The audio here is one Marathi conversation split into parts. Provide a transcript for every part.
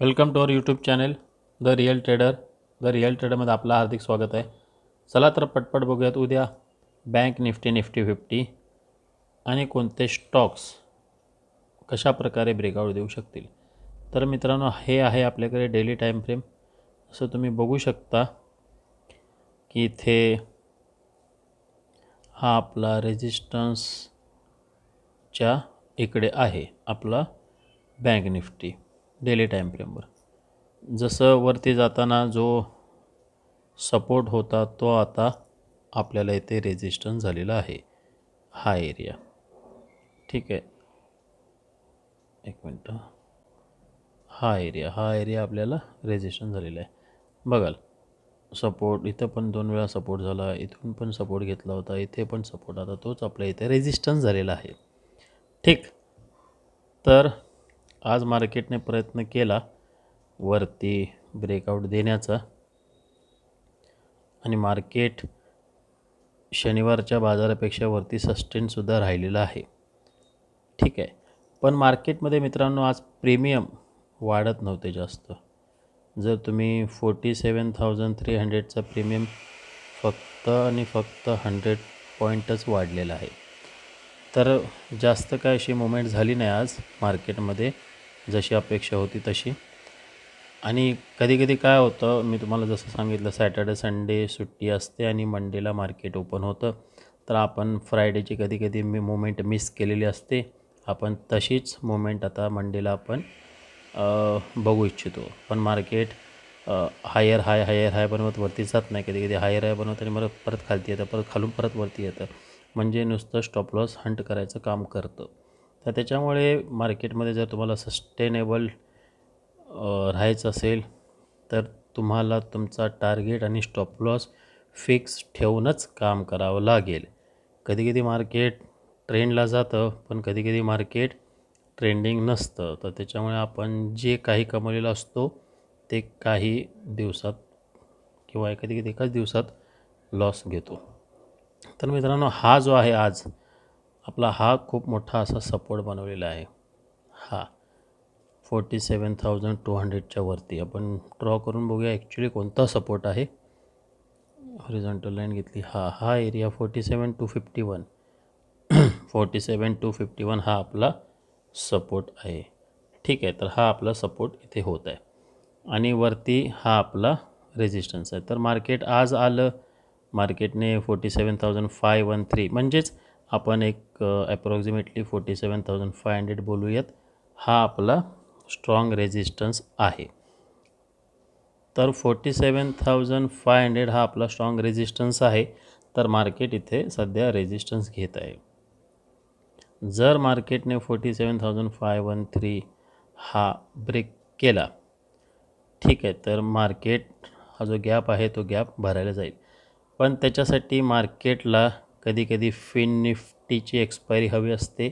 Welcome to our YouTube channel the real trader. The real ट्रेडरमध्ये आपलं हार्दिक स्वागत आहे. चला तर पटपट बघूयात उद्या बँक निफ्टी निफ्टी फिफ्टी आणि कोणते स्टॉक्स कशा प्रकारे ब्रेकआउट देऊ शकतील. तर मित्रांनो हे आहे आपल्याकडे डेली टाईम फ्रेम. असं तुम्ही बघू शकता की इथे हा आपला रेजिस्टन्सच्या इकडे आहे आपला बँक निफ्टी. डेली टाईम फ्रेमवर जसं वरती जाताना जो सपोर्ट होता तो आता आपल्याला इथे रेजिस्टन्स झालेला आहे. हा एरिया ठीक आहे. एक मिनटं. हा एरिया हा एरिया आपल्याला रेजिस्टन्स झालेला आहे. बघाल. सपोर्ट इथं पण दोन वेळा सपोर्ट झाला इथून पण सपोर्ट घेतला होता इथे पण सपोर्ट. आता तोच आपल्या इथे रेजिस्टन्स झालेला आहे. ठीक. तर आज मार्केटने प्रयत्न केला वरती ब्रेकआउट देण्याचा. आणि मार्केट शनिवारच्या बाजारापेक्षा वरती सस्टेनसुद्धा राहिलेलं आहे. ठीक आहे. पण मार्केटमध्ये मित्रांनो आज प्रीमियम वाढत नव्हते जास्त. जर तुम्ही फोर्टी सेवन थाउजंड थ्री हंड्रेडचा प्रीमियम फक्त आणि फक्त हंड्रेड पॉईंटच वाढलेला आहे. तर जास्त काय अशी मुवमेंट झाली नाही आज मार्केटमध्ये. जशी अपेक्षा होती तशी. आणि कधीकधी काय होतं मी तुम्हाला जसं सांगितलं सॅटर्डे संडे सुट्टी असते आणि मंडेला मार्केट ओपन होतं. तर आपण फ्रायडेची कधी कधी मी मुमेंट मिस केलेली असते. आपण तशीच मुमेंट आता मंडेला आपण बघू इच्छितो. पण market higher high higher high बनवत वरती जात नाही. कधी कधी हायर हाय बनवत आणि मला परत खालती येतं परत खालून परत वरती येतं. म्हणजे नुसतं स्टॉप लॉस हंट करायचं काम करतं. तर त्याच्यामुळे मार्केटमध्ये जर तुम्हाला सस्टेनेबल राहायचं असेल तर तुम्हाला तुमचा टार्गेट आणि स्टॉप लॉस फिक्स ठेवूनच काम करावं लागेल. कधी कधी मार्केट ट्रेंडला जातं पण कधी कधी मार्केट ट्रेंडिंग नसतं. तर त्याच्यामुळे आपण जे काही कमवलेलं असतो ते काही दिवसात किंवा कधी कधी एकाच दिवसात लॉस घेतो. तर मित्रांनो हा जो आहे आज आपला हा खूप मोठा असा सपोर्ट बनवलेला आहे. हा. फोर्टी सेवन थाउजंड टू हंड्रेडच्या वरती. आपण ड्रॉ करून बघूया ॲक्च्युली कोणता सपोर्ट आहे. हॉरिझॉन्टल लाईन घेतली. हा हा area forty seven two fifty one forty seven two fifty one हा आपला सपोर्ट आहे. ठीक आहे तर हा आपला सपोर्ट इथे होत आहे. आणि वरती हा आपला रेजिस्टन्स आहे. तर मार्केट आज आलं. मार्केटने forty seven thousand five one three म्हणजेच आपण एक approximately forty seven thousand five hundred बोलूयात. हा आपला स्ट्रॉंग रेजिस्टन्स आहे. तर forty seven thousand five hundred हा आपला स्ट्रॉंग रेजिस्टन्स आहे. तर मार्केट इथे सध्या रेजिस्टन्स घेत आहे. जर मार्केटने forty seven thousand five one three हा ब्रेक केला ठीक आहे तर मार्केट हा जो गॅप आहे तो गॅप भरायला जाईल. पण त्याच्यासाठी मार्केटला कधी कधी फिन निफ्टीची एक्सपायरी हवी असते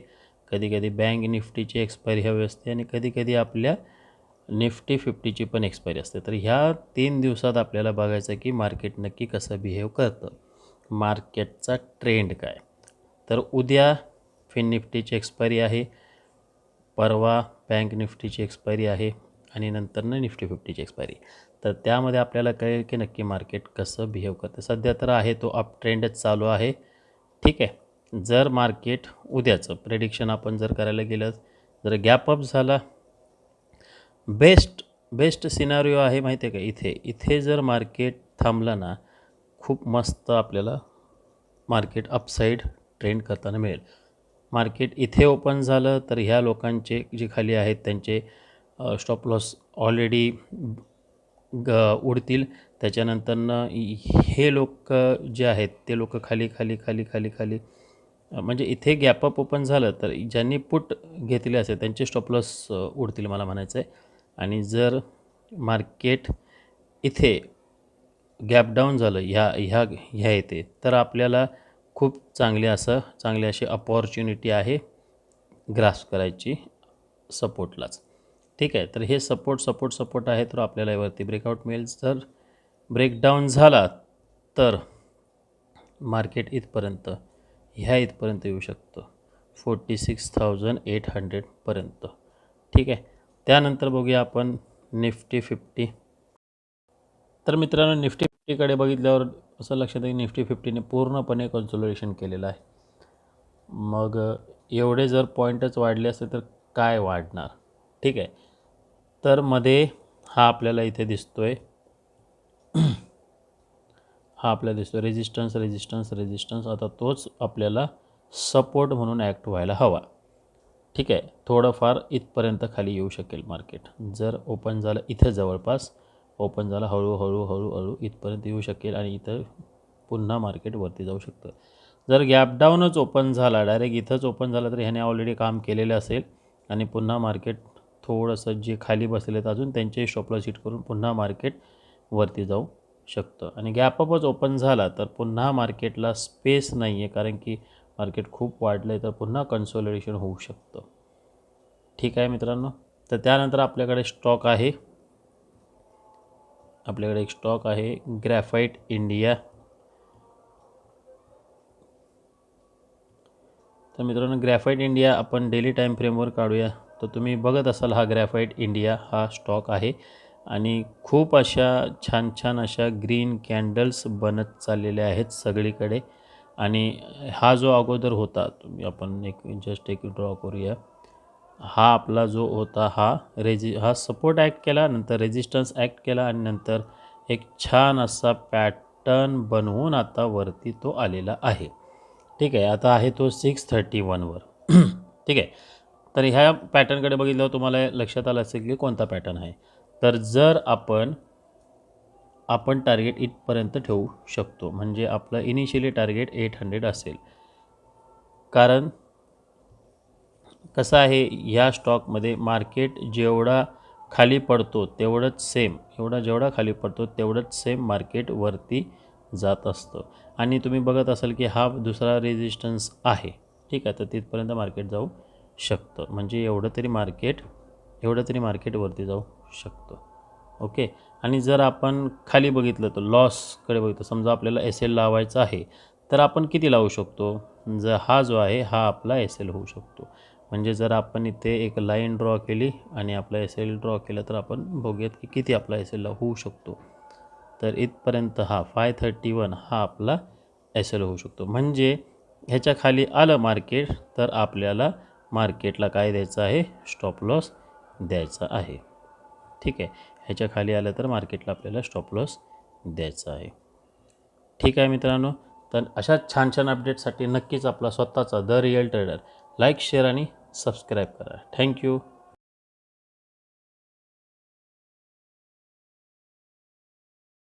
कधी कधी बँक निफ्टीची एक्सपायरी हवी असते आणि कधी कधी आपल्या निफ्टी फिफ्टीची पण एक्सपायरी असते. तर ह्या तीन दिवसात आपल्याला बघायचं की मार्केट नक्की कसं बिहेव करतं. मार्केटचा ट्रेंड काय? तर उद्या फिन निफ्टीची एक्सपायरी आहे परवा बँक निफ्टीची एक्सपायरी आहे आणि नंतरनं निफ्टी फिफ्टीची एक्सपायरी. तर त्यामध्ये आपल्याला कळेल की नक्की मार्केट कसं बिहेव करतं. सध्या तर आहे तो अप ट्रेंडच चालू आहे. ठीक आहे. जर मार्केट उद्याचं प्रेडिक्शन आपण जर करायला गेलं जर गॅप अप झाला बेस्ट बेस्ट सिनारिओ आहे माहिती आहे का इथे? इथे जर मार्केट थांबलं ना खूप मस्त आपल्याला मार्केट अपसाईड ट्रेंड करताना मिळेल. मार्केट इथे ओपन झालं तर ह्या लोकांचे जे खाली आहेत त्यांचे स्टॉप लॉस ऑलरेडी ग उडतील. त्याच्यानंतरनं हे लोक जे आहेत ते लोक खाली खाली खाली खाली खाली म्हणजे इथे गॅपअप ओपन झालं तर ज्यांनी पुट घेतले असेल त्यांचे स्टॉप लॉस उडतील मला म्हणायचं आहे आणि जर मार्केट इथे गॅप डाऊन झालं ह्या ह्या ह्या येते तर आपल्याला खूप चांगले असं चांगली अशी अपॉर्च्युनिटी आहे ग्रास करायची सपोर्टलाच ठीक आहे तर हे सपोर्ट सपोर्ट सपोर्ट आहे तर आपल्याला यावरती ब्रेकआउट मिळेल. जर ब्रेकडाऊन झाला तर मार्केट इथपर्यंत ह्या इथपर्यंत येऊ शकतं. फोर्टी सिक्स थाउजंड एट हंड्रेडपर्यंत ठीक आहे? त्यानंतर बघूया आपण निफ्टी फिफ्टी. तर मित्रांनो निफ्टी फिफ्टीकडे बघितल्यावर असं लक्षात येईल निफ्टी फिफ्टीने पूर्णपणे कन्सोलिडेशन केलेलं आहे. मग एवढे जर पॉईंटच वाढले असते तर काय वाढणार? ठीक आहे? तर मध्ये हा आपल्याला इथे दिसतो आहे हा आपल्याला दिसतो रेजिस्टन्स रेजिस्टन्स रेजिस्टन्स आता तोच आपल्याला सपोर्ट म्हणून ॲक्ट व्हायला हवा. ठीक आहे? थोडंफार इथपर्यंत खाली येऊ शकेल मार्केट जर ओपन झालं इथं जवळपास ओपन झालं हळूहळू हळूहळू इथपर्यंत येऊ शकेल आणि इथं पुन्हा मार्केट वरती जाऊ शकतं. जर गॅपडाऊनच ओपन झाला डायरेक्ट इथंच ओपन झाला तर ह्याने ऑलरेडी काम केलेलं असेल आणि पुन्हा मार्केट थोडंसं जे खाली बसले आहेत अजून त्यांचे स्टॉपला सीट करून पुन्हा मार्केट वरती जाऊ शकतं. आणि गॅपअपच ओपन झाला तर पुन्हा मार्केटला स्पेस नाही आहे कारण की मार्केट खूप वाढलं आहे तर पुन्हा कन्सोलिडेशन होऊ शकतं. ठीक आहे मित्रांनो? तर त्यानंतर आपल्याकडे स्टॉक आहे. आपल्याकडे एक स्टॉक आहे ग्रॅफाईट इंडिया तर मित्रांनो ग्रॅफाईट इंडिया आपण डेली टाईम फ्रेमवर काढूया. तर तुम्ही बघत असाल हा ग्रॅफाईट इंडिया हा स्टॉक आहे. आणि खूप अशा छान छान अशा ग्रीन कॅन्डल्स बनत चाललेल्या आहेत सगळीकडे. आणि हा जो अगोदर होता तुम्ही आपण एक जस्ट एक ड्रॉ करूया. हा आपला जो होता हा रेजि हा सपोर्ट ॲक्ट केला नंतर रेजिस्टन्स ॲक्ट केला आणि नंतर एक छान असा पॅटर्न बनवून आता वरती तो आलेला आहे. ठीक आहे आता आहे तो सिक्स थर्टी वनवर ठीक आहे तर ह्या पॅटर्नकडे बघितल्यावर तुम्हाला लक्षात आलं असेल की कोणता पॅटर्न आहे. तर जर आपण आपण टार्गेट इथपर्यंत ठेवू शकतो म्हणजे आपलं इनिशियली टार्गेट एट हंड्रेड असेल. कारण कसं आहे ह्या स्टॉकमध्ये मार्केट जेवढा खाली पडतो तेवढंच सेम एवढा जेवढा खाली पडतो तेवढंच सेम मार्केट वरती जात असतं. आणि तुम्ही बघत असाल की हा दुसरा रेजिस्टन्स आहे. ठीक आहे तर तिथपर्यंत मार्केट जाऊ शकतं. म्हणजे एवढं तरी मार्केट एवढं तरी मार्केट वरती जाऊ शकतो. ओके? आणि जर आपण खाली बघितलं तर लॉसकडे बघितलं समजा आपल्याला एस एल लावायचं आहे तर आपण किती लावू शकतो? जर हा जो आहे हा आपला एस एल होऊ शकतो. म्हणजे जर आपण इथे एक लाईन ड्रॉ केली आणि आपला एस एल ड्रॉ केलं तर आपण बघूयात की किती आपला एस एलला होऊ शकतो. तर इथपर्यंत हा फाय थर्टी वन हा आपला एस एल होऊ शकतो. म्हणजे ह्याच्या खाली आलं मार्केट तर आपल्याला मार्केटला काय द्यायचं आहे? स्टॉप लॉस द्यायचा आहे. ठीक आहे. ह्याच्या खाली आलं तर मार्केटला आपल्याला स्टॉप लॉस द्यायचा आहे. ठीक आहे मित्रांनो तर अशाच छान छान अपडेटसाठी नक्कीच आपला स्वतःचा the real trader like share आणि सबस्क्राईब करा. Thank you